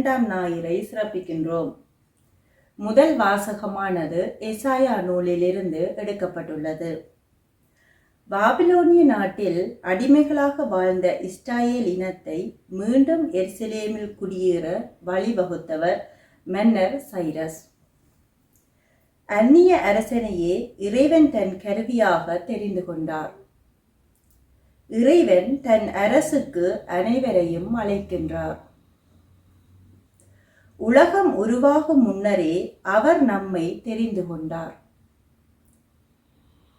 இரண்டாம் ஞாயிறை சிறப்பிக்கின்றோம். முதல் வாசகமானது எசாயா நூலிலிருந்து எடுக்கப்பட்டுள்ளது. பாபிலோனிய நாட்டில் அடிமைகளாக வாழ்ந்த இஸ்ராயேல் இனத்தை மீண்டும் எர்சிலேமில் குடியேற வழிவகுத்தவர் மன்னர் சைரஸ். அந்நிய அரசனையே இறைவன் தன் கருவியாக தெரிந்து கொண்டார். இறைவன் தன் அரசுக்கு அனைவரையும் அழைக்கின்றார். உலகம் உருவாகும் முன்னரே அவர் நம்மை தெரிந்து கொண்டார்.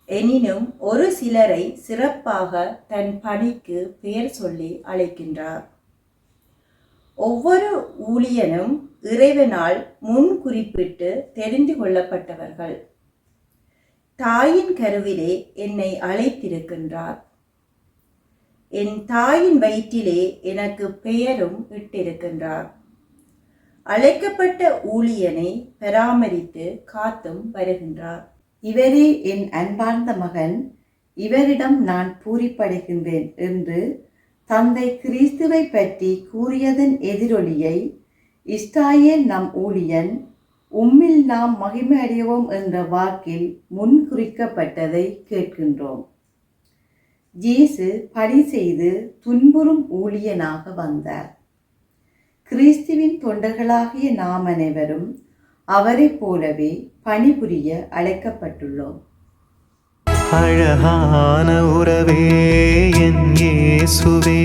எனினும் ஒரு சிலரை சிறப்பாக தன் பணிக்கு பெயர் சொல்லி அழைக்கின்றார். ஒவ்வொரு ஊழியனும் இறைவனால் முன் குறிப்பிட்டு தெரிந்து கொள்ளப்பட்டவர்கள். தாயின் கருவிலே என்னை அழைத்திருக்கின்றார். என் தாயின் வயிற்றிலே எனக்கு பெயரும் இட்டிருக்கின்றார். அழைக்கப்பட்ட ஊழியனை பராமரித்து காத்தும் வருகின்றார். இவரே என் அன்பார்ந்த மகன் இவரிடம் நான் பூரிப்படைகின்றேன் என்று தந்தை கிறிஸ்துவை பற்றி கூறியதன் எதிரொலியை இஸ்டாயே நம் ஊழியன் உம்மில் நாம் மகிமை அடைவோம் என்ற வாக்கில் முன்குறிக்கப்பட்டதை கேட்கின்றோம். ஜீசு பணி செய்து துன்புறும் ஊழியனாக வந்தார். கிறிஸ்துவின் தொண்டர்களாகிய நாம் அனைவரும் அவரைப் போலவே பணிபுரிய அழைக்கப்பட்டுள்ளோம். அழகான உறவே என் இயேசுவே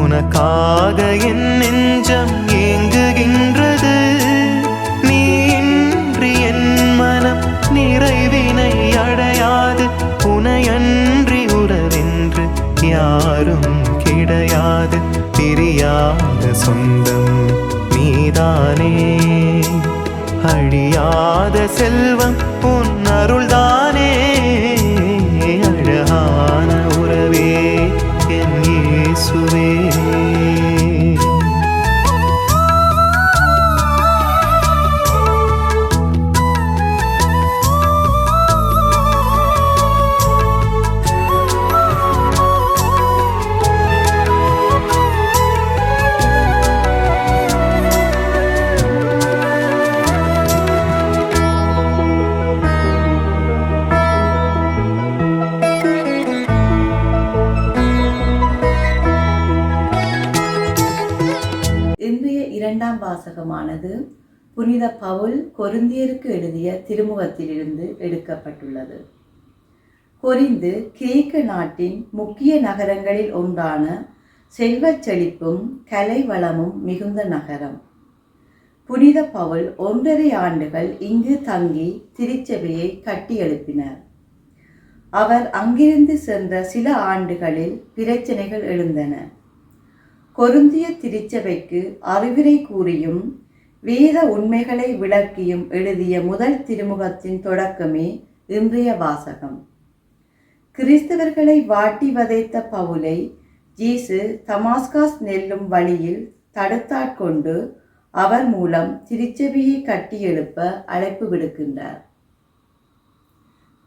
உனக்காக என் நெஞ்சம் ஏங்குகின்றது. நீ இன்றி என் மனம் நிறைவினை அடையாது. உனையன்றி உறவென்று யாரும் பிரியாத சொந்தம் நீதானே. அழியாத செல்வம் உன் அருள் வாசகமானது புனித பவுல் கொருந்தியருக்கு எழுதிய திருமுகத்திலிருந்து எடுக்கப்பட்டுள்ளது. கொரிந்து கிரேக்க நாட்டின் முக்கிய நகரங்களில் ஒன்றான செல்வச் செழிப்பும் கலை வளமும் மிகுந்த நகரம். புனித பவுல் ஒன்றரை ஆண்டுகள் இங்கு தங்கி திருச்சபையை கட்டியெழுப்பினார். அவர் அங்கிருந்து சென்ற சில ஆண்டுகளில் பிரச்சனைகள் எழுந்தன. கொருந்திய திருச்சபைக்கு அறிவுரை கூறியும் வேத உண்மைகளை விளக்கியும் எழுதிய முதல் திருமுகத்தின் தொடக்கமே இன்றைய வாசகம். கிறிஸ்தவர்களை வாட்டி வதைத்த பவுலை ஜீசு தமாஸ்காஸ் நெல்லும் வழியில் தடுத்தாட்கொண்டு அவர் மூலம் திருச்சபையை கட்டியெழுப்ப அழைப்பு விடுக்கின்றார்.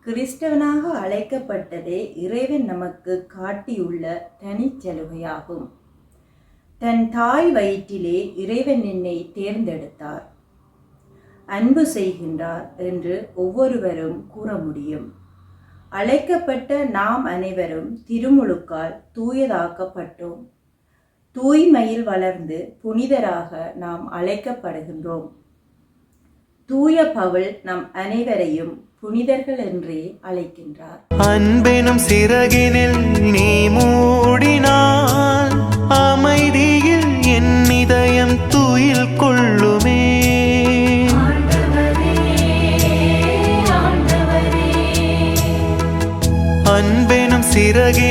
கிறிஸ்தவனாக அழைக்கப்பட்டதே இறைவன் நமக்கு காட்டியுள்ள தனிச்சலுகையாகும். தன் தாய் வயிற்றிலே இறைவன் என்னை தேர்ந்தெடுத்தார். அன்பு செய்கின்றார் என்று ஒவ்வொருவரும் கூற முடியும். அழைக்கப்பட்ட நாம் அனைவரும் திருமுழுக்கால் தூயதாக்கப்பட்டோம். தூய்மையில் வளர்ந்து புனிதராக நாம் அழைக்கப்படுகின்றோம். தூய பவுல் நம் அனைவரையும் புனிதர்கள் என்றே அழைக்கின்றார். அன்பெனும் சிறகினில் அன்பெனும்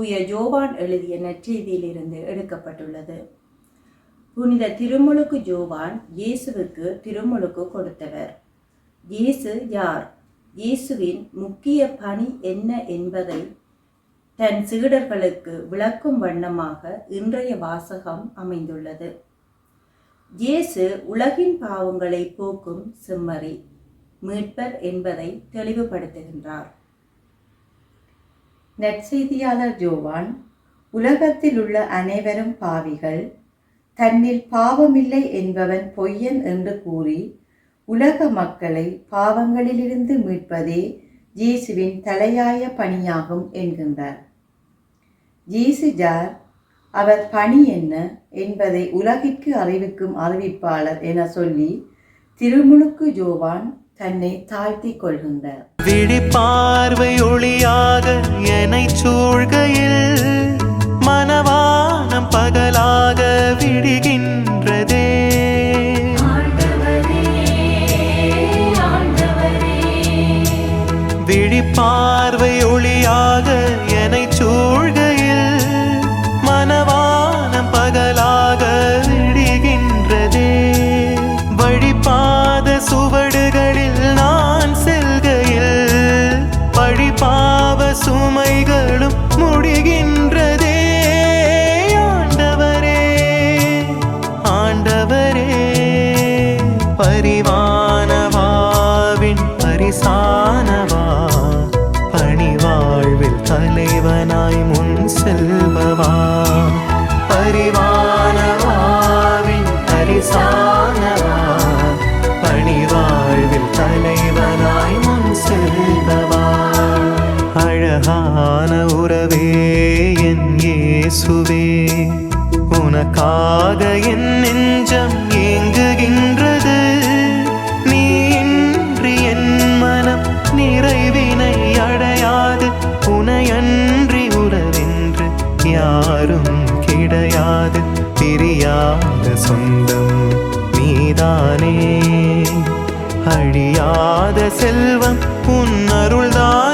தூய ஜோவான் எழுதிய நற்செய்தியிலிருந்து எடுக்கப்பட்டுள்ளது. புனித திருமுழுக்கு ஜோவான் இயேசுவுக்கு திருமுழுக்கு கொடுத்தவர். இயேசு யார்? இயேசுவின் முக்கிய பணி என்ன என்பதை தன் சீடர்களுக்கு விளக்கும் வண்ணமாக இன்றைய வாசகம் அமைந்துள்ளது. இயேசு உலகின் பாவங்களை போக்கும் செம்மறி மீட்பர் என்பதை தெளிவுபடுத்துகின்றார். நற்செய்தியாளர் ஜோவான் உலகத்தில் உள்ள அனைவரும் பாவிகள் தன்னில் பாவமில்லை என்பவன் பொய்யன் என்று கூறி உலக மக்களை பாவங்களிலிருந்து மீட்பதே ஜீசுவின் தலையாய பணியாகும் என்கின்றார். ஜீசு ஜார் அவர் பணி என்ன என்பதை உலகிற்கு அறிவிக்கும் அறிவிப்பாளர் என சொல்லி திருமுழுக்கு ஜோவான் தன்னை தாழ்த்திக் கொள்கின்றார். ஒளியாக என்னை சூழ்கையில் செல்பவா பரிவானவாவின் பரிசானவா பணிவாழ்வில் தலைவனாய் முன் செல்பவா? அழகான உறவே என் இயேசுவே உனக்காக என் நெஞ்சம் பிரியாத சொந்தம் நீதானே. அழியாத செல்வம் உன் அருள்தான்.